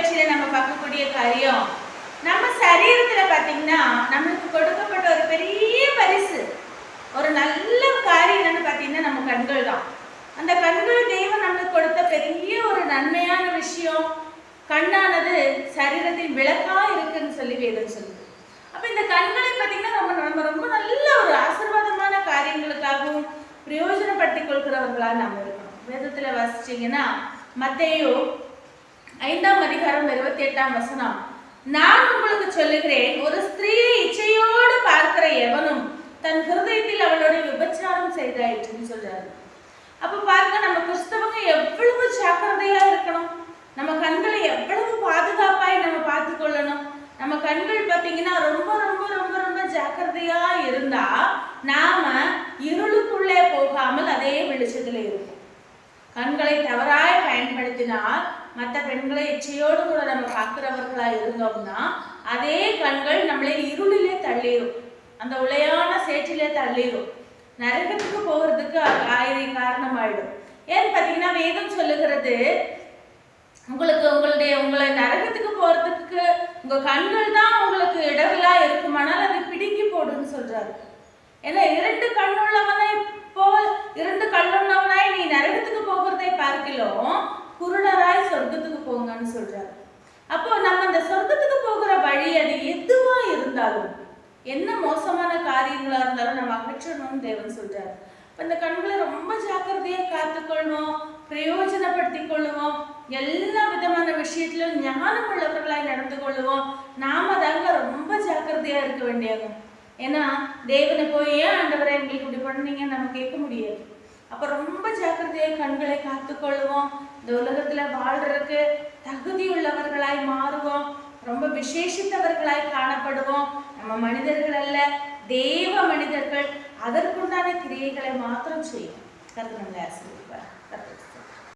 நிகழ்ச்சியில நம்ம பார்க்கக்கூடிய காரியம். நம்ம சரீரத்துல பாத்தீங்கன்னா நம்மளுக்கு கொடுக்கப்பட்ட ஒரு பெரிய பரிசு. ஒரு நல்ல காரியம் என்னன்னு பாத்தீங்கன்னா நம்ம கண்கள் தான். அந்த கண்கள் தெய்வம் நம்மளுக்கு கொடுத்த பெரிய ஒரு நன்மையான விஷயம். கண்ணானது சரீரத்தின் விளக்கா இருக்குன்னு சொல்லி வேதம் சொல்லுது. அப்ப இந்த கண்களை பாத்தீங்கன்னா நம்ம நம்ம ரொம்ப நல்ல ஒரு ஆசீர்வாதமான காரியங்களுக்காகவும் பிரயோஜனப்படுத்திக் கொள்கிறவர்களா நம்ம இருக்கணும். வேதத்துல வாசிச்சீங்கன்னா மத்தையோ ஐந்தாம் அதிகாரம் இருபத்தி எட்டாம் வசனம். நான் உங்களுக்கு சொல்லுகிறேன் ஒரு ஸ்திரீயை இச்சையோடு பார்க்கிற எவனும் தன் ஹிருதயத்தில் அவளோட விபச்சாரம் செய்தாயிற்றுன்னு சொல்றாரு. அப்ப பாருங்க நம்ம கிறிஸ்தவங்க எவ்வளவு ஜாக்கிரதையா இருக்கணும்? நம்ம கண்களை எவ்வளவு பாதுகாப்பாய் நம்ம பார்த்து கொள்ளணும்? நம்ம கண்கள் பார்த்தீங்கன்னா ரொம்ப ரொம்ப ரொம்ப ரொம்ப ஜாக்கிரதையா இருந்தா நாம இருளுக்குள்ளே போகாமல் அதே வெளிச்சத்துல இருக்கும் கண்களை தவறாய் பயன்படுத்தினால் மற்ற பெண்களை இச்சையோடு கூட நம்ம பார்க்குறவர்களாக இருந்தோம்னா அதே கண்கள் நம்மளை இருளிலே தள்ளிடும் அந்த உளையான சேற்றிலே தள்ளிடும் நரகத்துக்கு போகிறதுக்கு ஆயிரம் காரணம் காரணமாயிடும். ஏன்னு பார்த்தீங்கன்னா வேதம் சொல்லுகிறது உங்களுக்கு உங்களுடைய உங்களை நரகத்துக்கு போகிறதுக்கு உங்கள் கண்கள் தான் உங்களுக்கு இடவிலா இருக்குமானால் அதை பிடுங்கி போடுன்னு சொல்கிறாரு ஏன்னா இரண்டு கண்ணுள்ளவனை போல் இரண்டு கண்ணுள்ளவனாய் நீ நரக அப்போ நம்ம அந்த சொர்க்கத்துக்கு போகிற வழி அது எதுவா இருந்தாலும் என்ன மோசமான காரியங்களா இருந்தாலும் நம்ம அகற்றணும்னு தேவன் சொல்றாரு. அந்த கண்களை ரொம்ப ஜாக்கிரதையா காத்துக்கொள்ளணும் பிரயோஜனப்படுத்திக் கொள்ளுவோம் எல்லா விதமான விஷயத்திலும் ஞானம் உள்ளவர்களாய் நடந்து கொள்ளுவோம். நாம தாங்க ரொம்ப ஜாக்கிரதையா இருக்க வேண்டியது ஏன்னா தேவனை போய் ஏன் ஆண்டவரை எங்களுக்கு இப்படி பண்ணீங்க நம்ம கேட்க முடியாது. அப்ப ரொம்ப ஜாக்கிரதையா கண்களை காத்துக்கொள்ளுவோம். இந்த உலகத்துல வாழ்றதுக்கு தகுதி உள்ளவர்களாய் மாறுவோம். ரொம்ப விசேஷித்தவர்களாய் காணப்படுவோம். நம்ம மனிதர்கள் அல்ல தேவ மனிதர்கள். அதற்குண்டான கிரியைகளை மாத்திரம் செய்யும் கருத்து நல்லா கருத்து